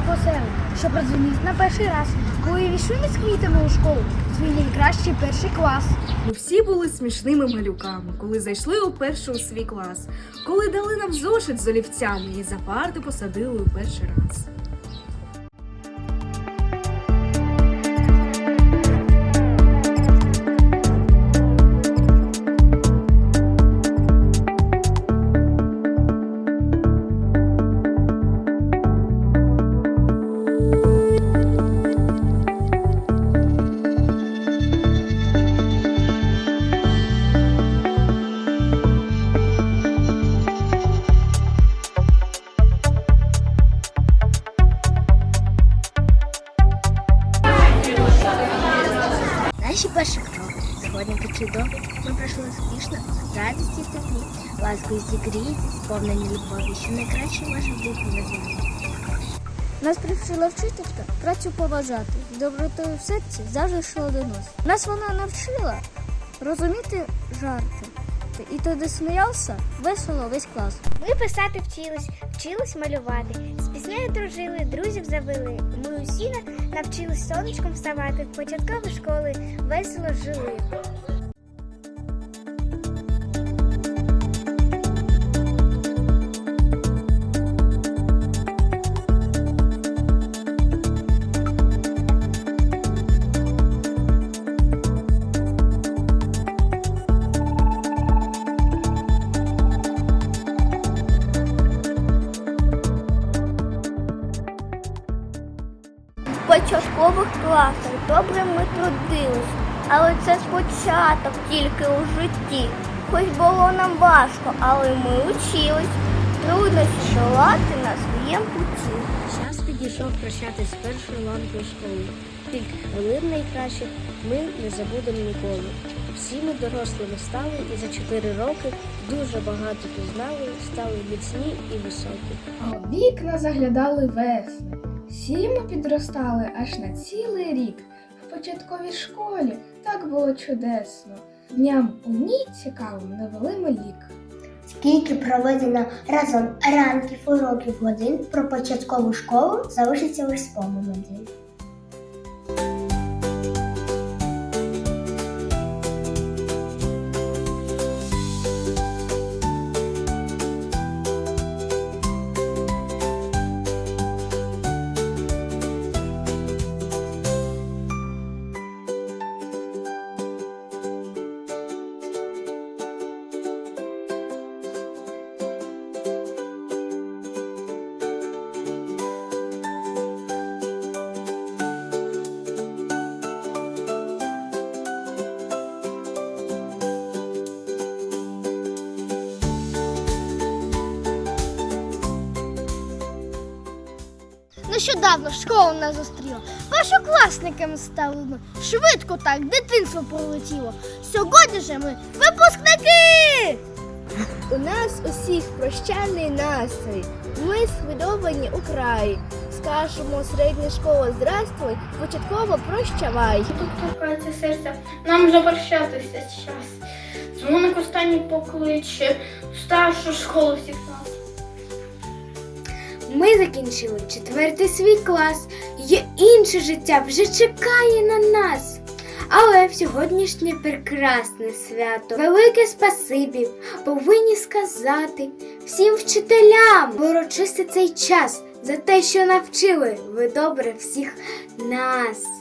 поселення, що продзвонив на перший раз, коли війшли з квітами у школу, свій найкращий перший клас. Ми всі були смішними малюками, коли зайшли у перший у свій клас, коли дали нам зошит з олівцями і за парти посадили у перший раз. Сповнені любові, що найкраще ваше в житті називає. Нас привчила вчителька працю поважати, з добротою в серці завжди йшло до нас. Нас вона навчила розуміти жарти. І тоді сміявся весело весь клас. Ми писати вчились, вчились малювати. З піснею дружили, друзів завели. Ми усі навчились сонечком вставати. В початкові школи весело жили. Класах добре ми трудились, але це спочаток тільки у житті. Хоч було нам важко, але ми учились. Труднощі долати на своєму путі. Час підійшов прощатись з першою ланкою школи. Тільки хвилин найкращих ми не забудемо ніколи. Всі ми дорослими стали і за чотири роки дуже багато пізнали, стали міцні і високі. А вікна заглядали весни. Всі ми підростали аж на цілий рік. В початковій школі так було чудесно. Дням у ній цікавим навели ми лік. Скільки проведено разом ранків, уроків, годин про початкову школу залишиться лише спомин один. Нещодавно школа нас зустріла. Першокласниками стали ми. Швидко так, дитинство пролетіло. Сьогодні же ми випускники! У нас усіх прощальний настрій. Ми схвильовані у краї. Скажемо середня школа здравствуй, початково прощавай. Тут торкається серця. Нам завершатися час. Дзвоник останній покличе старшу школу всіх нас. Ми закінчили четвертий свій клас. Є інше життя вже чекає на нас. Але в сьогоднішнє прекрасне свято велике спасибі повинні сказати всім вчителям ворочисти цей час за те, що навчили ви добре всіх нас.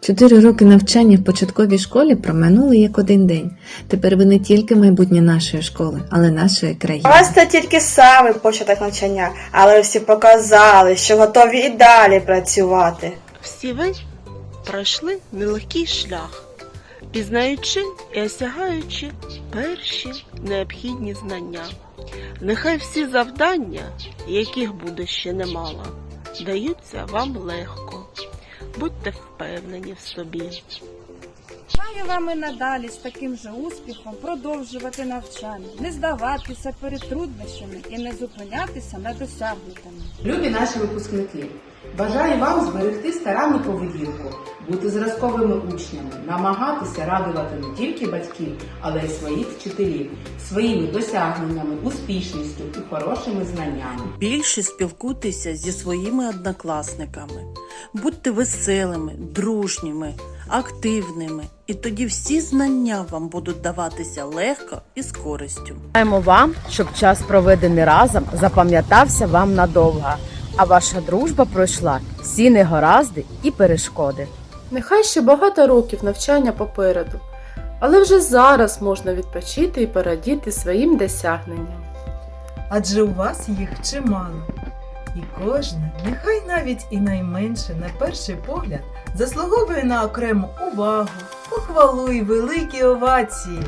Чотири роки навчання в початковій школі проминули як один день. Тепер ви не тільки майбутнє нашої школи, але нашої країни. У вас це тільки саме початок навчання, але всі показали, що готові і далі працювати. Всі ви пройшли нелегкий шлях, пізнаючи і осягаючи перші необхідні знання. Нехай всі завдання, яких буде ще немало, даються вам легко. Будьте впевнені в собі. Бажаю вам і надалі з таким же успіхом продовжувати навчання, не здаватися перед труднощами і не зупинятися на досягнутому. Любі наші випускники, бажаю вам зберегти старанну поведінку, бути зразковими учнями, намагатися радувати не тільки батьків, але й своїх вчителів, своїми досягненнями, успішністю і хорошими знаннями. Більше спілкуйтеся зі своїми однокласниками. Будьте веселими, дружніми, активними, і тоді всі знання вам будуть даватися легко і з користю. Бажаємо вам, щоб час проведений разом запам'ятався вам надовго, а ваша дружба пройшла всі негаразди і перешкоди. Нехай ще багато років навчання попереду, але вже зараз можна відпочити і порадіти своїм досягненням. Адже у вас їх чимало. І кожне, нехай навіть і найменше, на перший погляд, заслуговує на окрему увагу, похвалу і великі овації.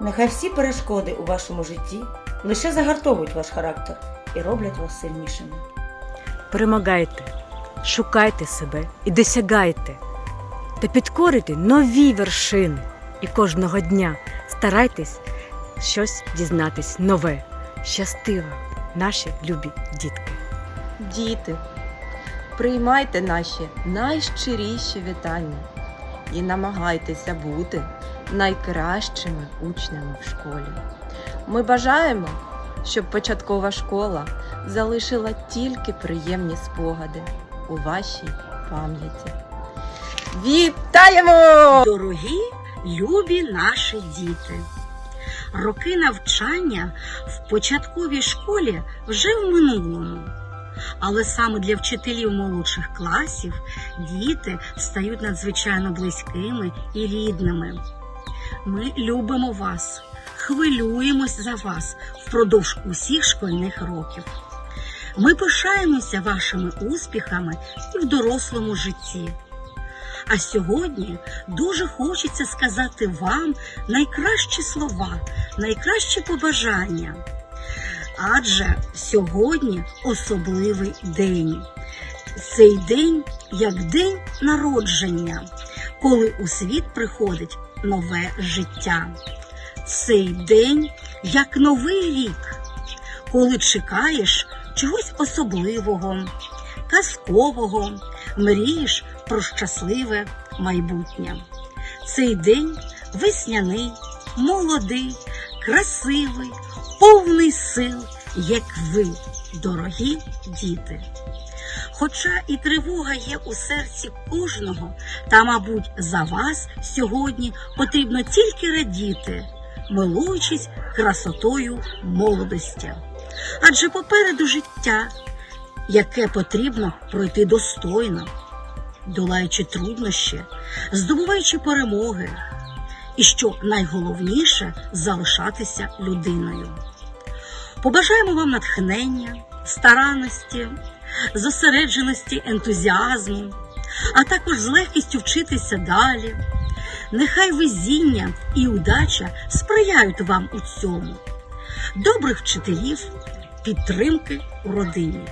Нехай всі перешкоди у вашому житті лише загартовують ваш характер і роблять вас сильнішими. Перемагайте, шукайте себе і досягайте, та підкорите нові вершини. І кожного дня старайтесь щось дізнатись нове, щастиво, наші любі дітки. Діти, приймайте наші найщиріші вітання і намагайтеся бути найкращими учнями в школі. Ми бажаємо, щоб початкова школа залишила тільки приємні спогади у вашій пам'яті. Вітаємо! Дорогі, любі наші діти! Роки навчання в початковій школі вже в минулому. Але саме для вчителів молодших класів діти стають надзвичайно близькими і рідними. Ми любимо вас, хвилюємось за вас впродовж усіх школьних років. Ми пишаємося вашими успіхами і в дорослому житті. А сьогодні дуже хочеться сказати вам найкращі слова, найкращі побажання. Адже сьогодні особливий день. Цей день як день народження, коли у світ приходить нове життя. Цей день як новий рік, коли чекаєш чогось особливого, казкового, мрієш про щасливе майбутнє. Цей день весняний, молодий, красивий, повний сил, як ви, дорогі діти. Хоча і тривога є у серці кожного, та, мабуть, за вас сьогодні потрібно тільки радіти, милуючись красотою молодості. Адже попереду життя, яке потрібно пройти достойно, долаючи труднощі, здобуваючи перемоги, і що найголовніше залишатися людиною. Побажаємо вам натхнення, старанності, зосередженості, ентузіазму, а також з легкістю вчитися далі. Нехай везіння і удача сприяють вам у цьому, добрих вчителів, підтримки у родині.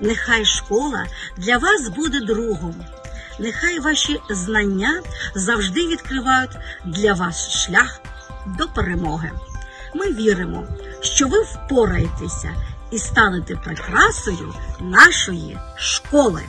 Нехай школа для вас буде другом. Нехай ваші знання завжди відкривають для вас шлях до перемоги. Ми віримо, що ви впораєтеся і станете прикрасою нашої школи.